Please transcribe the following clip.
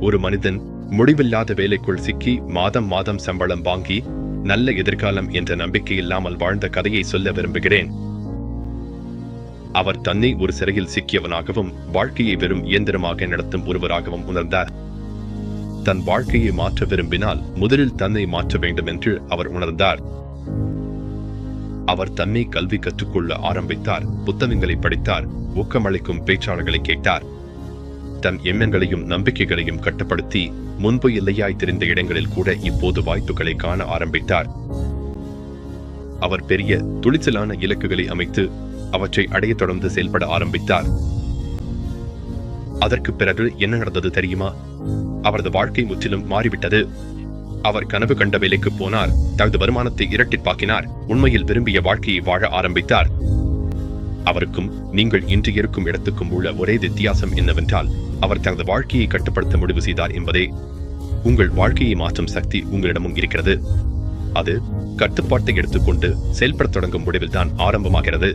ஒரு மனிதன் முடிவில்லாத வேலைக்குள் சிக்கி மாதம் மாதம் சம்பளம் வாங்கி நல்ல எதிர்காலம் என்ற நம்பிக்கை இல்லாமல் வாழ்ந்த கதையை சொல்ல விரும்புகிறேன். அவர் தன்னை ஒரு சிறையில் சிக்கியவனாகவும் வாழ்க்கையை வெறும் இயந்திரமாக நடத்தும் ஒருவராகவும் உணர்ந்தார். தன் வாழ்க்கையை மாற்ற விரும்பினால் முதலில் தன்னை மாற்ற வேண்டும் என்று அவர் உணர்ந்தார். அவர் தன்னை கல்வி கற்றுக்கொள்ள ஆரம்பித்தார் புத்தகங்களை படித்தார் ஊக்கமளிக்கும் பேச்சாளர்களை கேட்டார். தன் எண்ணங்களையும் நம்பிக்கைகளையும் கட்டுப்படுத்தி முன்பு இல்லையாய் தெரிந்த இடங்களில் கூட இப்போது வாய்ப்புகளை காண ஆரம்பித்தார். அவர் பெரிய துளிச்சலான இலக்குகளை அமைத்து அவற்றை அடைய தொடர்ந்து செயல்பட ஆரம்பித்தார். அதற்கு பிறகு என்ன நடந்தது தெரியுமா? அவரது வாழ்க்கை முற்றிலும் மாறிவிட்டது. அவர் கனவு கண்ட வேலைக்கு போனார். தனது வருமானத்தை இரட்டிப்பாக்கினார். உண்மையில் விரும்பிய வாழ்க்கையை வாழ ஆரம்பித்தார். அவருக்கும் நீங்கள் இன்று இருக்கும் இடத்துக்கும் உள்ள ஒரே வித்தியாசம் என்னவென்றால் அவர் தனது வாழ்க்கையை கட்டுப்படுத்த முடிவு செய்தார் என்பதே. உங்கள் வாழ்க்கையை மாற்றும் சக்தி உங்களிடமும் இருக்கிறது. அது கட்டுப்பாட்டை எடுத்துக்கொண்டு செயல்பட தொடங்கும் முடிவில்தான் ஆரம்பமாகிறது.